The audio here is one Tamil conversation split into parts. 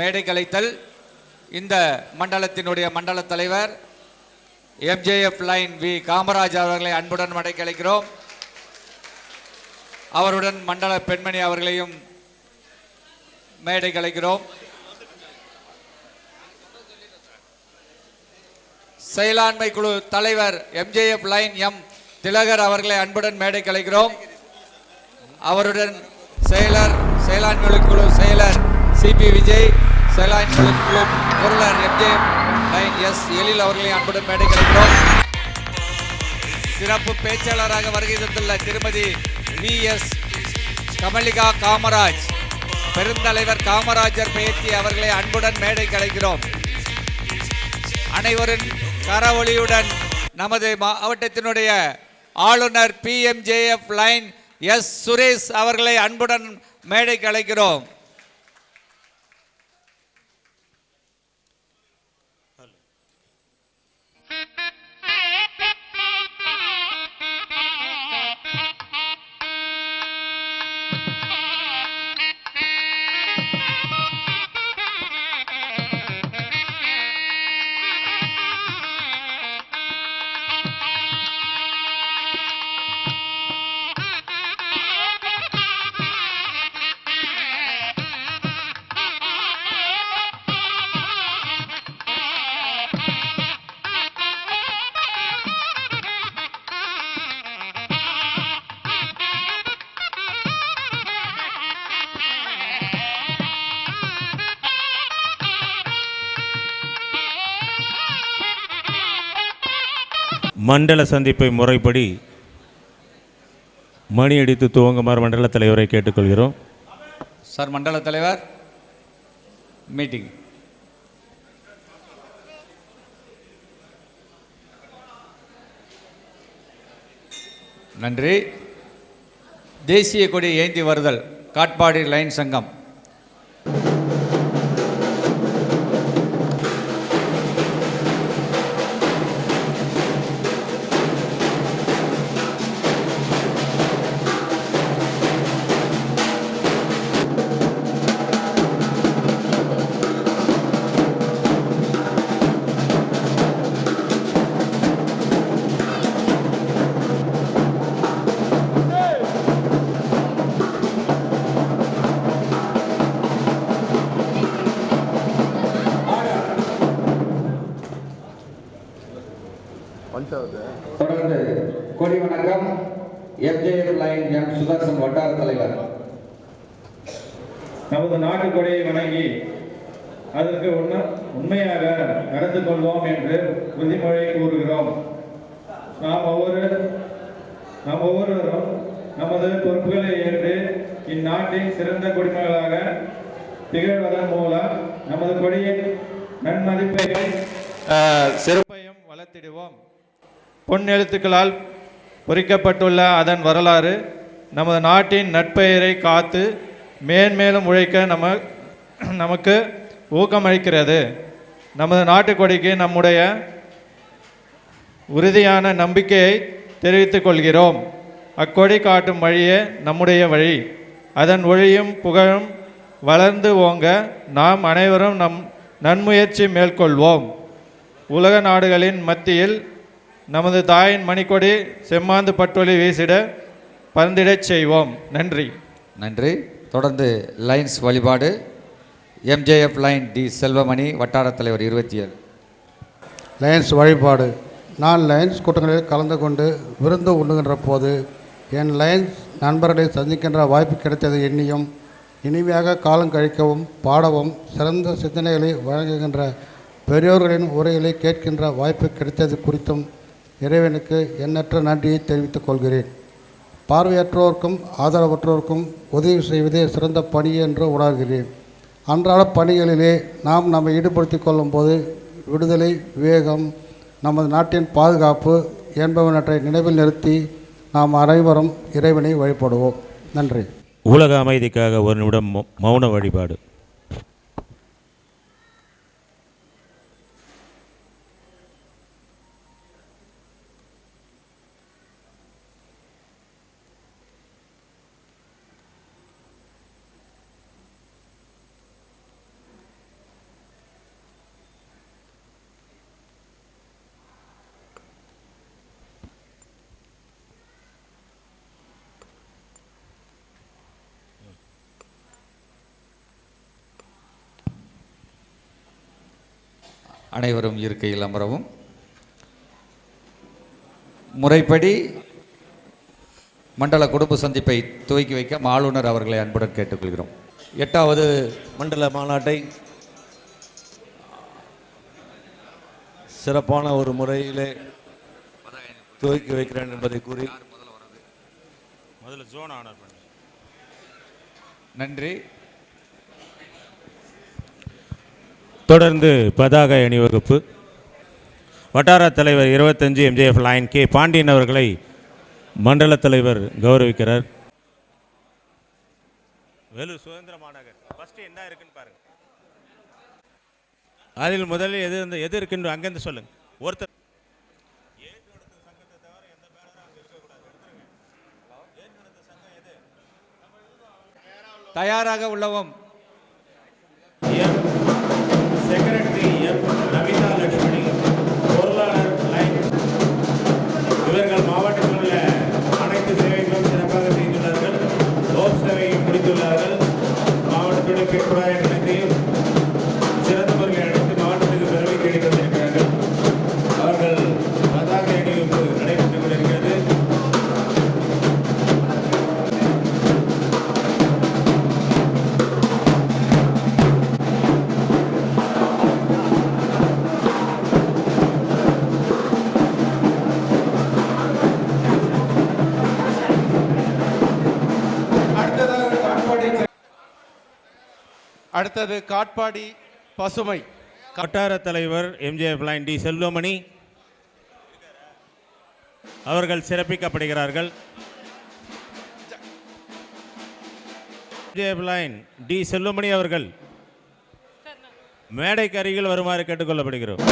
மேடை கலைத்தல். இந்த மண்டலத்தினுடைய மண்டல தலைவர் எம்ஜேஎஃப் லைன் வி காமராஜ் அவர்களை அன்புடன் மடக்கி அழைக்கிறோம் அவருடன் மண்டல பெண்மணி அவர்களையும் மேடை கலைக்கிறோம். செயலாண்மை குழு தலைவர் எம்ஜேஎஃப் லைன் எம் திலகர் அவர்களை அன்புடன் மேடை கலைக்கிறோம். அவருடன் செயலர் செயலாண்மை குழு செயலர் சிபி விஜய் செயலாண்மை குழு பொருளர் எம்ஜேஎஃப் நைன் எஸ் எழில் அவர்களை அன்புடன் மேடை கலைக்கிறோம் சிறப்பு பேச்சாளராக வருகை தந்துள்ள திருமதி வி எஸ் கமலிகா காமராஜ் பெருந்தலைவர் காமராஜர் பேத்தி அவர்களை அன்புடன் மேடை கலைக்கிறோம் அனைவரின் கரவொலியுடன் நமது மாவட்டத்தினுடைய ஆளுநர் பிஎம்ஜேஎஃப் லைன் எஸ் சுரேஷ் அவர்களை அன்புடன் மேடை கலைக்கிறோம் மண்டல சந்திப்பை முறைப்படி மணி அடித்து துவங்குமாறு மண்டல தலைவரை கேட்டுக்கொள்கிறோம். சார் மண்டல தலைவர் மீட்டிங். நன்றி. தேசிய கொடி ஏந்தி வருதல் காட்பாடி லைன் சங்கம். வணக்கம். எம்ஜேஎஃப் லைன் எம் சுதர்சன் வட்டார தலைவர். நமது நாட்டு கொடியை வணங்கி அதற்கு உண்மை உண்மையாக நடந்து கொள்வோம் என்று உறுதிமொழி கூறுகிறோம். நாம் ஒவ்வொரு நாம் ஒவ்வொருவரும் நமது பொறுப்புகளை ஏற்று இந்நாட்டின் சிறந்த குடிமகளாக திகழ்வதன் மூலம் நமது கொடியின் நன்மதிப்பையும் ஆஹ், சிறப்பையும் வளர்த்திடுவோம். பொன் எழுத்துக்களால் பொறிக்கப்பட்டுள்ள அதன் வரலாறு நமது நாட்டின் நட்பெயரை காத்து மேன்மேலும் உழைக்க நம்ம நமக்கு ஊக்கமளிக்கிறது. நமது நாட்டுக்கொடிக்கு நம்முடைய உறுதியான நம்பிக்கையை தெரிவித்துக் கொள்கிறோம். அக்கொடி காட்டும் வழியே நம்முடைய வழி. அதன் ஒளியும் புகழும் வளர்ந்து ஓங்க நாம் அனைவரும் நம் நன்முயற்சி மேற்கொள்வோம். உலக நாடுகளின் மத்தியில் நமது தாயின் மணிக்கொடி செம்மாந்து பட்டொலி வீசிட பறந்திடச் செய்வோம். நன்றி. நன்றி. தொடர்ந்து லைன்ஸ் வழிபாடு. எம்ஜேஎஃப் லைன் டி செல்வமணி வட்டார தலைவர் இருபத்தி ஏழு. லயன்ஸ் வழிபாடு. நான் லயன்ஸ் கூட்டங்களில் கலந்து கொண்டு விருந்து உண்ணுகின்ற போது என் லயன்ஸ் நண்பர்களை சந்திக்கின்ற வாய்ப்பு கிடைத்தது எண்ணியும் இனிமையாக காலம் கழிக்கவும் பாடவும் சிறந்த சிந்தனைகளை வழங்குகின்ற பெரியோர்களின் உரைகளை கேட்கின்ற வாய்ப்பு கிடைத்தது குறித்தும் இறைவனுக்கு எண்ணற்ற நன்றியை தெரிவித்துக் கொள்கிறேன். பார்வையற்றோருக்கும் ஆதரவற்றோருக்கும் உதவி செய்வதே சிறந்த பணி என்று உணர்கிறேன். அன்றாட பணிகளிலே நாம் நம்மை ஈடுபடுத்திக் கொள்ளும்போது விடுதலை விவேகம் நமது நாட்டின் பாதுகாப்பு என்பவனற்றை நினைவில் நிறுத்தி நாம் அனைவரும் இறைவனை வழிபடுவோம். நன்றி. உலக அமைதிக்காக ஒரு நிமிடம் மௌன வழிபாடு. அனைவரும் இருக்கையில் அமரவும். முறைப்படி மண்டல குடும்ப சந்திப்பை துவக்கி வைக்க ஆளுநர் அவர்களை அன்புடன் கேட்டுக்கொள்கிறோம். எட்டாவது மண்டல மாநாட்டை சிறப்பான ஒரு முறையிலே துவக்கி வைக்கிறேன் என்பதை கூறி முதல்ல ஜோன் ஆனர் பண்ணு. நன்றி. தொடர்ந்து பதாகை அணிவகுப்பு வட்டார தலைவர் இருபத்தஞ்சு எம்ஜிஎஃப் லைன் கே பாண்டியன் அவர்களை மண்டல தலைவர் கௌரவிக்கிறார். வேலூர் சுதந்திர மாநகர் ஃபர்ஸ்ட் என்ன இருக்குன்னு பாருங்க. அதில் முதலில் எது இருந்து எது இருக்குன்னு அங்கேருந்து சொல்லுங்க. ஒருத்தர் தயாராக உள்ளவும். Secretary M. நமிதா லட்சுமணி பொருளாளர் லைன். இவர்கள் மாவட்டத்தில் உள்ள அனைத்து சேவைகளும் சிறப்பாக செய்துள்ளார்கள். லோக் சேவையை முடித்துள்ளார்கள். மாவட்டத்துடைய பிற்புறாய அடுத்தது காட்பாடி பசுமை. வட்டார தலைவர் எம்ஜிஎஃப் லைன் டி செல்வமணி. அவர்கள் சிறப்பிக்கப்படுகிறார்கள். எம்ஜிஎஃப் லைன் டி செல்வமணி அவர்கள். மேடைக்கு அருகில் வருமாறு கேட்டுக்கொள்ளப்படுகிறோம்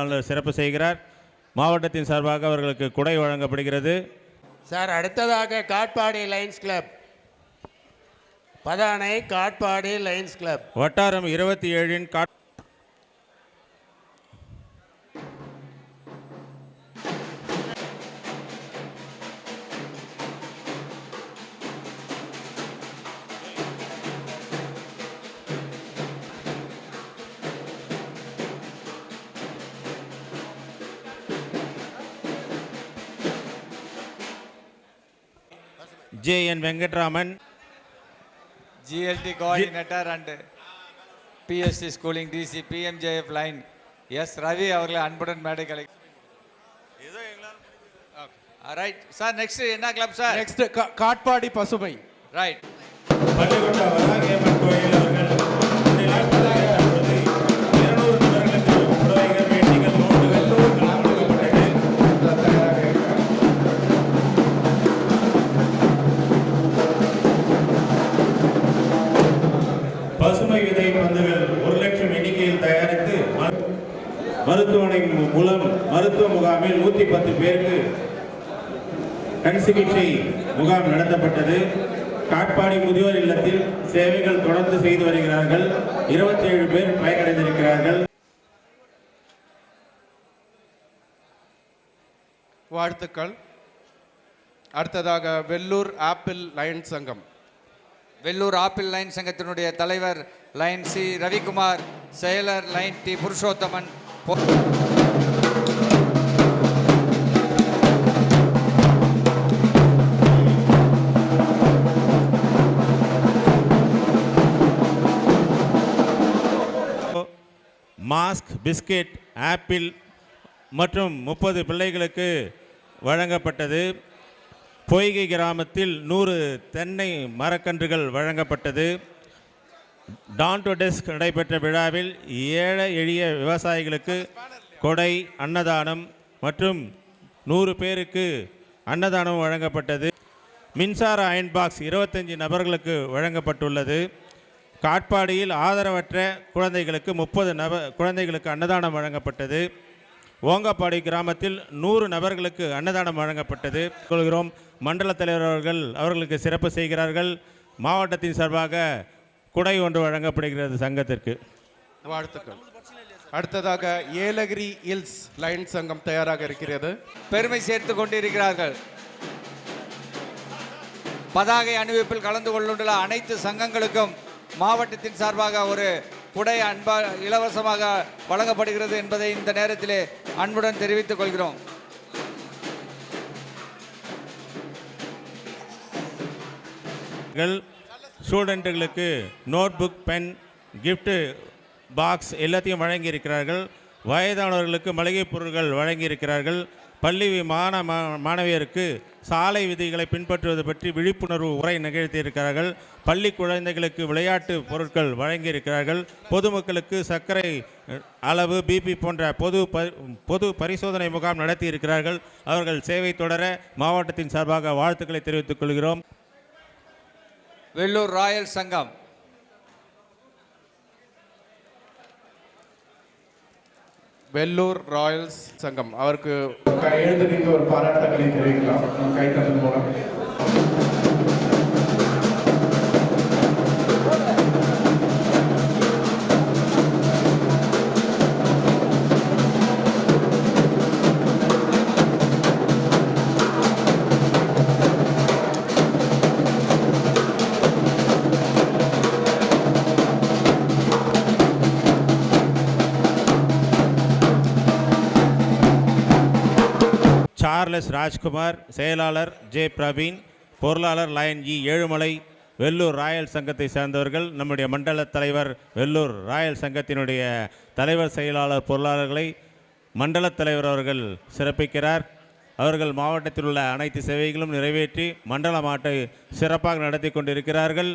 ஆளுநர் சிறப்பு செய்கிறார். மாவட்டத்தின் சார்பாக அவர்களுக்கு குடை வழங்கப்படுகிறது. சார் அடுத்ததாக காட்பாடி லைன்ஸ் கிளப் பதானை காட்பாடி லைன்ஸ் கிளப் வட்டாரம் இருபத்தி ஏழின் God J N Venkatraman. GLT coordinator and BSC schooling DC PMJF Lion S Ravi அவர்களை அன்புடன் மேடை கலை ரைட் சார் நெக்ஸ்ட் என்ன கிளப் சார் நெக்ஸ்ட் காட்பாடி பசுமை. ரைட் வராகியம்மன் கோயில்? கண் சிகிச்சை முகாம் நடத்தப்பட்டது. காட்பாடி முதியோர் இல்லத்தில் சேவைகள் தொடர்ந்து செய்து வருகிறார்கள். 27 பேர் பயனடைந்திருக்கிறார்கள். வாழ்த்துக்கள். அடுத்ததாக வெள்ளூர் ஆப்பிள் லயன் சங்கம். வெள்ளூர் ஆப்பிள் லைன் சங்கத்தினுடைய தலைவர் லைன் சி ரவிக்குமார் செயலர் Lion T Purushothaman biscuit apple மற்றும் முப்பது பிள்ளைகளுக்கு வழங்கப்பட்டது. பொய்கை கிராமத்தில் நூறு தென்னை மரக்கன்றுகள் வழங்கப்பட்டது. டான் டு டெஸ்க் நடைபெற்ற விழாவில் ஏழை எளிய விவசாயிகளுக்கு கொடை அன்னதானம் மற்றும் நூறு பேருக்கு அன்னதானம் வழங்கப்பட்டது. மின்சார அயன் பாக்ஸ் இருபத்தஞ்சி நபர்களுக்கு வழங்கப்பட்டுள்ளது. காட்பாடியில் ஆதரவற்ற குழந்தைகளுக்கு முப்பது நப குழந்தைகளுக்கு அன்னதானம் வழங்கப்பட்டது. ஓங்கப்பாடி கிராமத்தில் நூறு நபர்களுக்கு அன்னதானம் வழங்கப்பட்டது. கொள்கிறோம் மண்டல தலைவர் அவர்கள் அவர்களுக்கு சிறப்பு செய்கிறார்கள். மாவட்டத்தின் சார்பாக குடை ஒன்று வழங்கப்படுகிறது சங்கத்திற்கு. வாழ்த்துக்கள். அடுத்ததாக ஏலகிரி ஹில்ஸ் லயன்ஸ் சங்கம் தயாராக இருக்கிறது. பெருமை சேர்த்து கொண்டிருக்கிறார்கள். பதாகை அணிவிப்பில் கலந்து கொண்டுள்ள அனைத்து சங்கங்களுக்கும் மாவட்டத்தின் சார்பாக ஒரு குடை அன்பா இலவசமாக வழங்கப்படுகிறது என்பதை இந்த நேரத்திலே அன்புடன் தெரிவித்துக் கொள்கிறோம். ஸ்டூடெண்ட்டுகளுக்கு notebook pen gift box எல்லாத்தையும் வழங்கியிருக்கிறார்கள். வயதானவர்களுக்கு மளிகைப் பொருட்கள் வழங்கியிருக்கிறார்கள். பள்ளி மாண மா- மாணவியருக்கு சாலை விதிகளை பின்பற்றுவது பற்றி விழிப்புணர்வு உரை நிகழ்த்தியிருக்கிறார்கள். பள்ளி குழந்தைகளுக்கு விளையாட்டு பொருட்கள் வழங்கியிருக்கிறார்கள். பொதுமக்களுக்கு சர்க்கரை அளவு பிபி போன்ற பொது ப- பொது பரிசோதனை முகாம் நடத்தியிருக்கிறார்கள். அவர்கள் சேவை தொடர மாவட்டத்தின் சார்பாக வாழ்த்துக்களை தெரிவித்துக் கொள்கிறோம். வெள்ளூர் ராயல் சங்கம். வெள்ளூர் ராயல்ஸ் சங்கம். அவருக்கு எழுந்து நின்று ஒரு பாராட்டுகளை தெரிவிக்கலாம். கை மூலம் எஸ் ராஜ்குமார் செயலாளர் ஜே பிரவீன் பொருளாளர் Lion E Ezhumalai Vellur royal சங்கத்தை சேர்ந்தவர்கள் நம்முடைய மண்டல தலைவர் வெள்ளூர் ராயல் சங்கத்தினுடைய தலைவர் செயலாளர் பொருளாளர்களை மண்டல தலைவர் அவர்கள் சிறப்பிக்கிறார். அவர்கள் மாவட்டத்தில் உள்ள அனைத்து சேவைகளும் நிறைவேற்றி மண்டல மாட்டை சிறப்பாக நடத்தி கொண்டிருக்கிறார்கள்.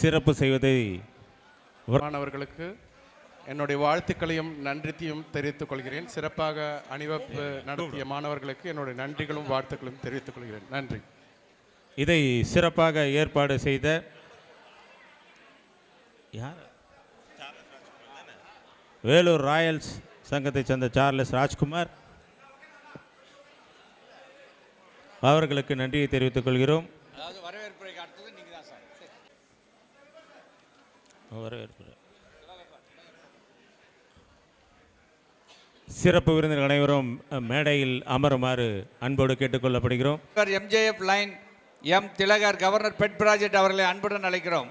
சிறப்பு செய்வதை மாணவர்களுக்கு என்னுடைய வாழ்த்துக்களையும் நன்றித்தையும் தெரிவித்துக் கொள்கிறேன். சிறப்பாக அணிவகுப்பு நடத்திய மாணவர்களுக்கு என்னுடைய நன்றிகளும் வாழ்த்துக்களும் தெரிவித்துக் கொள்கிறேன். நன்றி. இதை சிறப்பாக ஏற்பாடு செய்த யார்? வேலூர் ராயல்ஸ் சங்கத்தைச் சேர்ந்த சார்லஸ் ராஜ்குமார் அவர்களுக்கு நன்றியை தெரிவித்துக் கொள்கிறோம் அதாவது வரவேற்புரைக்கு அடுத்தது நீங்கள் தான் சார் வரவேற்பு. சிறப்பு விருந்தினர் அனைவரும் மேடையில் அமருமாறு அன்போடு கேட்டுக்கொள்ளப்படுகிறோம். MJF Lion M Thilagar governor pet project அவர்களை அன்புடன் அழைக்கிறோம்.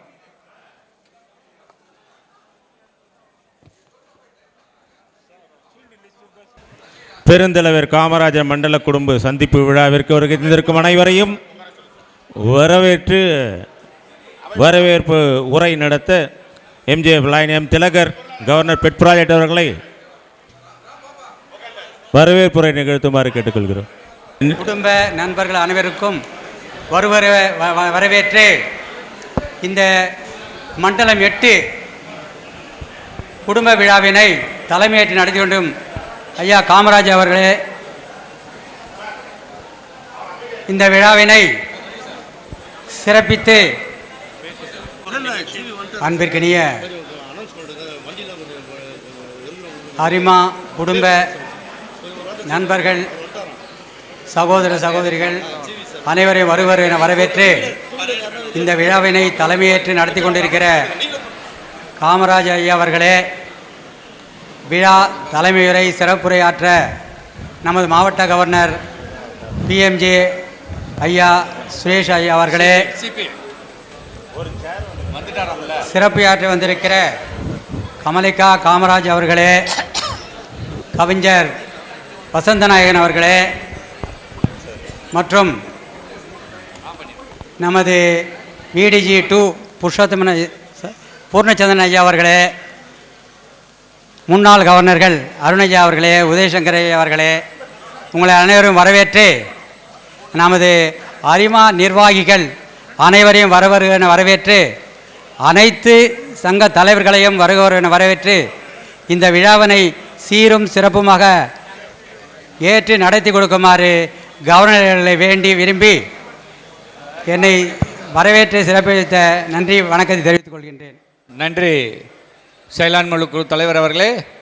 பெருந்தலைவர் காமராஜர் மண்டல குடும்ப சந்திப்பு விழாவிற்கு வருகை தந்திருக்கும் அனைவரையும் வரவேற்று வரவேற்பு உரை நடத்த MGF Lion M Thilagar governor pet project அவர்களை வரவேற்புரை நிகழ்த்துமாறு கேட்டுக்கொள்கிறோம். குடும்ப நண்பர்கள் அனைவருக்கும் வருவர வ- வரவேற்று இந்த மண்டலம் எட்டு குடும்ப விழாவினை தலைமையேற்று நடத்தி கொண்டும் ஐயா காமராஜ் அவர்களே இந்த விழாவினை சிறப்பித்து அன்பிற்கினிய அரிமா குடும்ப நண்பர்கள் சகோதர சகோதரிகள் அனைவரையும் வருவர் என வரவேற்று இந்த விழாவினை தலைமையேற்று நடத்தி கொண்டிருக்கிற காமராஜ ஐயா அவர்களே விழா தலைமையுரை சிறப்புரையாற்ற நமது மாவட்ட கவர்னர் பிஎம்ஜே ஐயா சுரேஷ் ஐயா அவர்களே. சிறப்புரையாற்ற வந்திருக்கிற கமலிகா காமராஜ் அவர்களே கவிஞர் வசந்தநாயகன் அவர்களே மற்றும் நமது விடிஜி டூ புருஷோத்தமன பூர்ணச்சந்திரன் ஐயா அவர்களே முன்னாள் கவர்னர்கள் அருண் அவர்களே உதயசங்கர் ஐயா அவர்களே உங்களை அனைவரும் வரவேற்று நமது அரிமா நிர்வாகிகள் அனைவரையும் வரவரு வரவேற்று அனைத்து சங்க தலைவர்களையும் வருகவர் என வரவேற்று இந்த விழாவினை சீரும் சிறப்புமாக ஏற்று நடத்தி கொடுக்குமாறு கவர்னர்களை வேண்டி விரும்பி என்னை வரவேற்று சிறப்பித்த நன்றி வணக்கத்தை தெரிவித்துக் கொள்கின்றேன். நன்றி. செயலாண்மை குழு தலைவர் அவர்களே